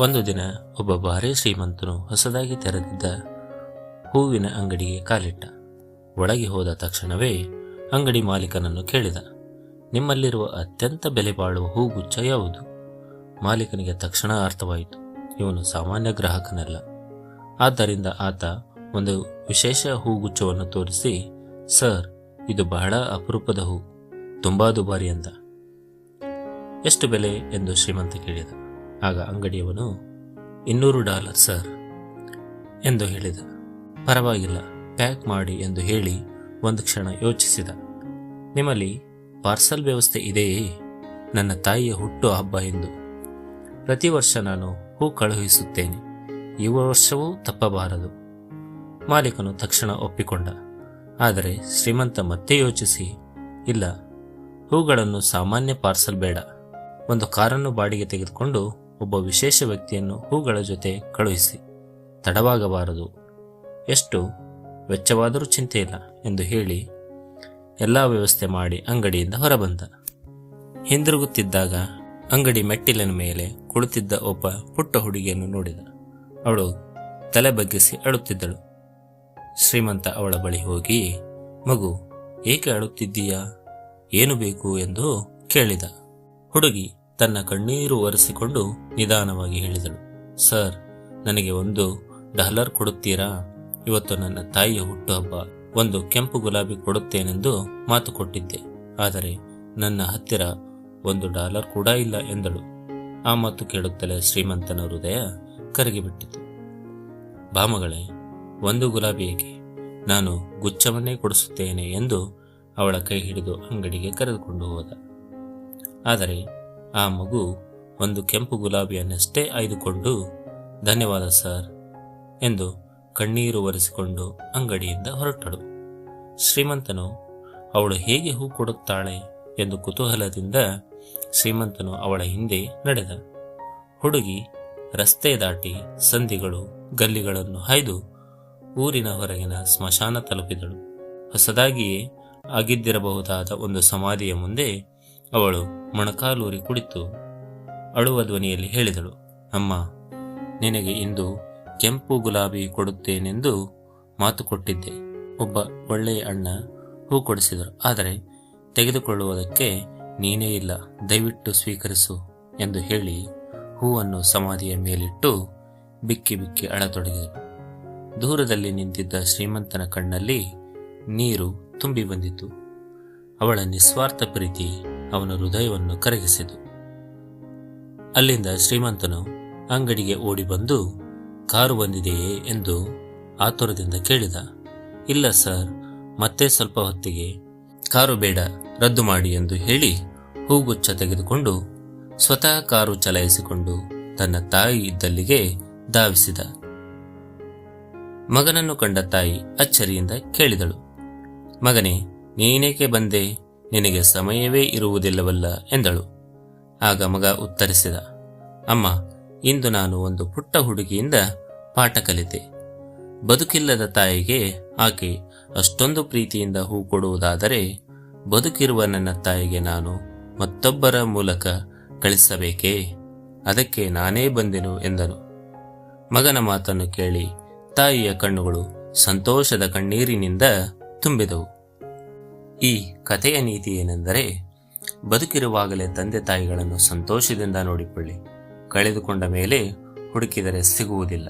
ಒಂದು ದಿನ ಒಬ್ಬ ಭಾರಿ ಶ್ರೀಮಂತನು ಹೊಸದಾಗಿ ತೆರೆದಿದ್ದ ಹೂವಿನ ಅಂಗಡಿಗೆ ಕಾಲಿಟ್ಟ. ಒಳಗೆ ಹೋದ ತಕ್ಷಣವೇ ಅಂಗಡಿ ಮಾಲೀಕನನ್ನು ಕೇಳಿದ. ನಿಮ್ಮಲ್ಲಿರುವ ಅತ್ಯಂತ ಬೆಲೆ ಬಾಳುವ ಹೂಗುಚ್ಛ ಯಾವುದು? ಮಾಲೀಕನಿಗೆ ತಕ್ಷಣ ಅರ್ಥವಾಯಿತು, ಇವನು ಸಾಮಾನ್ಯ ಗ್ರಾಹಕನಲ್ಲ. ಆದ್ದರಿಂದ ಆತ ಒಂದು ವಿಶೇಷ ಹೂಗುಚ್ಛವನ್ನು ತೋರಿಸಿ, ಸರ್, ಇದು ಬಹಳ ಅಪರೂಪದ ಹೂ, ತುಂಬಾ ದುಬಾರಿ ಅಂದ. ಎಷ್ಟು ಬೆಲೆ? ಎಂದು ಶ್ರೀಮಂತ ಕೇಳಿದ. ಆಗ ಅಂಗಡಿಯವನು, ಇನ್ನೂರು ಡಾಲರ್, ಸರ್, ಎಂದು ಹೇಳಿದ. ಪರವಾಗಿಲ್ಲ, ಪ್ಯಾಕ್ ಮಾಡಿ ಎಂದು ಹೇಳಿ ಒಂದು ಕ್ಷಣ ಯೋಚಿಸಿದ. ನಿಮ್ಮಲ್ಲಿ ಪಾರ್ಸಲ್ ವ್ಯವಸ್ಥೆ ಇದೆಯೇ? ನನ್ನ ತಾಯಿಯ ಹುಟ್ಟು ಹಬ್ಬ ಎಂದು ಪ್ರತಿ ವರ್ಷ ನಾನು ಹೂ ಕಳುಹಿಸುತ್ತೇನೆ. ಈ ವರ್ಷವೂ ತಪ್ಪಬಾರದು. ಮಾಲೀಕನು ತಕ್ಷಣ ಒಪ್ಪಿಕೊಂಡ. ಆದರೆ ಶ್ರೀಮಂತ ಮತ್ತೆ ಯೋಚಿಸಿ, ಇಲ್ಲ, ಹೂಗಳನ್ನು ಸಾಮಾನ್ಯ ಪಾರ್ಸಲ್ ಬೇಡ. ಒಂದು ಕಾರನ್ನು ಬಾಡಿಗೆ ತೆಗೆದುಕೊಂಡು ಒಬ್ಬ ವಿಶೇಷ ವ್ಯಕ್ತಿಯನ್ನು ಹೂಗಳ ಜೊತೆ ಕಳುಹಿಸಿ, ತಡವಾಗಬಾರದು. ಎಷ್ಟು ವೆಚ್ಚವಾದರೂ ಚಿಂತೆ ಇಲ್ಲ ಎಂದು ಹೇಳಿ ಎಲ್ಲ ವ್ಯವಸ್ಥೆ ಮಾಡಿ ಅಂಗಡಿಯಿಂದ ಹೊರಬಂದ. ಹಿಂದಿರುಗುತ್ತಿದ್ದಾಗ ಅಂಗಡಿ ಮೆಟ್ಟಿಲಿನ ಮೇಲೆ ಕುಳಿತಿದ್ದ ಒಬ್ಬ ಪುಟ್ಟ ಹುಡುಗಿಯನ್ನು ನೋಡಿದ. ಅವಳು ತಲೆ ಬಗ್ಗಿಸಿ ಅಳುತ್ತಿದ್ದಳು. ಶ್ರೀಮಂತ ಅವಳ ಬಳಿ ಹೋಗಿ, ಮಗು, ಏಕೆ ಅಳುತ್ತಿದ್ದೀಯಾ? ಏನು ಬೇಕು? ಎಂದು ಕೇಳಿದ. ಹುಡುಗಿ ತನ್ನ ಕಣ್ಣೀರು ಒರೆಸಿಕೊಂಡು ನಿಧಾನವಾಗಿ ಹೇಳಿದಳು, ಸರ್, ನನಗೆ ಒಂದು ಡಾಲರ್ ಕೊಡುತ್ತೀರಾ? ಇವತ್ತು ನನ್ನ ತಾಯಿಯ ಹುಟ್ಟುಹಬ್ಬ. ಒಂದು ಕೆಂಪು ಗುಲಾಬಿ ಕೊಡುತ್ತೇನೆಂದು ಮಾತು ಕೊಟ್ಟಿದ್ದೆ. ಆದರೆ ನನ್ನ ಹತ್ತಿರ ಒಂದು ಡಾಲರ್ ಕೂಡ ಇಲ್ಲ ಎಂದಳು. ಆ ಮಾತು ಕೇಳುತ್ತಲೇ ಶ್ರೀಮಂತನ ಹೃದಯ ಕರಗಿಬಿಟ್ಟಿತು. ಭಾಮಗಳೇ ಒಂದು ಗುಲಾಬಿ ಏಕೆ? ನಾನು ಗುಚ್ಛವನ್ನೇ ಕೊಡಿಸುತ್ತೇನೆ ಎಂದು ಅವಳ ಕೈ ಹಿಡಿದು ಅಂಗಡಿಗೆ ಕರೆದುಕೊಂಡು ಹೋದ. ಆದರೆ ಆ ಮಗು ಒಂದು ಕೆಂಪು ಗುಲಾಬಿಯನ್ನಷ್ಟೇ ಆಯ್ದುಕೊಂಡು, ಧನ್ಯವಾದ ಸರ್ ಎಂದು ಕಣ್ಣೀರು ಒರೆಸಿಕೊಂಡು ಅಂಗಡಿಯಿಂದ ಹೊರಟಳು. ಶ್ರೀಮಂತನು, ಅವಳು ಹೇಗೆ ಹೂ ಕೊಡುತ್ತಾಳೆ? ಎಂದು ಕುತೂಹಲದಿಂದ ಶ್ರೀಮಂತನು ಅವಳ ಹಿಂದೆ ನಡೆದ. ಹುಡುಗಿ ರಸ್ತೆ ದಾಟಿ ಸಂಧಿಗಳು ಗಲ್ಲಿಗಳನ್ನು ಹಾಯ್ದು ಊರಿನ ಹೊರಗಿನ ಸ್ಮಶಾನ ತಲುಪಿದಳು. ಹೊಸದಾಗಿಯೇ ಆಗಿದ್ದಿರಬಹುದಾದ ಒಂದು ಸಮಾಧಿಯ ಮುಂದೆ ಅವಳು ಮೊಣಕಾಲೂರಿ ಕುಳಿತು ಅಳುವ ಧ್ವನಿಯಲ್ಲಿ ಹೇಳಿದಳು, ಅಮ್ಮ, ನಿನಗೆ ಇಂದು ಕೆಂಪು ಗುಲಾಬಿ ಕೊಡುತ್ತೇನೆಂದು ಮಾತು ಕೊಟ್ಟಿದ್ದೆ. ಒಬ್ಬ ಒಳ್ಳೆಯ ಅಣ್ಣ ಹೂ ಕೊಡಿಸಿದರು. ಆದರೆ ತೆಗೆದುಕೊಳ್ಳುವುದಕ್ಕೆ ನೀನೇ ಇಲ್ಲ, ದಯವಿಟ್ಟು ಸ್ವೀಕರಿಸು ಎಂದು ಹೇಳಿ ಹೂವನ್ನು ಸಮಾಧಿಯ ಮೇಲಿಟ್ಟು ಬಿಕ್ಕಿ ಬಿಕ್ಕಿ ಅಳತೊಡಗಿದಳು. ದೂರದಲ್ಲಿ ನಿಂತಿದ್ದ ಶ್ರೀಮಂತನ ಕಣ್ಣಲ್ಲಿ ನೀರು ತುಂಬಿ ಬಂದಿತು ಅವಳ ನಿಸ್ವಾರ್ಥ ಪ್ರೀತಿ ಅವನ ಹೃದಯವನ್ನು ಕರಗಿಸಿತು. ಅಲ್ಲಿಂದ ಶ್ರೀಮಂತನು ಅಂಗಡಿಗೆ ಓಡಿ ಬಂದು, ಕಾರು ಬಂದಿದೆಯೇ? ಎಂದು ಆತುರದಿಂದ ಕೇಳಿದ. ಇಲ್ಲ, ಸರ್. ಮತ್ತೆ ಸ್ವಲ್ಪ ಹೊತ್ತಿಗೆ ಕಾರು ಬೇಡ, ರದ್ದು ಮಾಡಿ ಎಂದು ಹೇಳಿ ಹೂಗುಚ್ಛ ತೆಗೆದುಕೊಂಡು ಸ್ವತಃ ಕಾರು ಚಲಾಯಿಸಿಕೊಂಡು ತನ್ನ ತಾಯಿ ಇದ್ದಲ್ಲಿಗೆ ಧಾವಿಸಿದ. ಮಗನನ್ನು ಕಂಡ ತಾಯಿ ಅಚ್ಚರಿಯಿಂದ ಕೇಳಿದಳು. ಮಗನೇ, ನೀನೇಕೆ ಬಂದೆ? ನಿನಗೆ ಸಮಯವೇ ಇರುವುದಿಲ್ಲವಲ್ಲ ಎಂದಳು. ಆಗ ಮಗ ಉತ್ತರಿಸಿದ, ಅಮ್ಮ, ಇಂದು ನಾನು ಒಂದು ಪುಟ್ಟ ಹುಡುಗಿಯಿಂದ ಪಾಠ ಕಲಿತೆ. ಬದುಕಿಲ್ಲದ ತಾಯಿಗೆ ಆಕೆ ಅಷ್ಟೊಂದು ಪ್ರೀತಿಯಿಂದ ಹೂ ಕೊಡುವುದಾದರೆ ಬದುಕಿರುವ ನನ್ನ ತಾಯಿಗೆ ನಾನು ಮತ್ತೊಬ್ಬರ ಮೂಲಕ ಕಳಿಸಬೇಕೇ? ಅದಕ್ಕೆ ನಾನೇ ಬಂದೆನು ಎಂದನು. ಮಗನ ಮಾತನ್ನು ಕೇಳಿ ತಾಯಿಯ ಕಣ್ಣುಗಳು ಸಂತೋಷದ ಕಣ್ಣೀರಿನಿಂದ ತುಂಬಿದವು. ಈ ಕಥೆಯ ನೀತಿ ಏನೆಂದರೆ ಬದುಕಿರುವಾಗಲೇ ತಂದೆ ತಾಯಿಗಳನ್ನು ಸಂತೋಷದಿಂದ ನೋಡಿಕೊಳ್ಳಿ. ಕಳೆದುಕೊಂಡ ಮೇಲೆ ಹುಡುಕಿದರೆ ಸಿಗುವುದಿಲ್ಲ.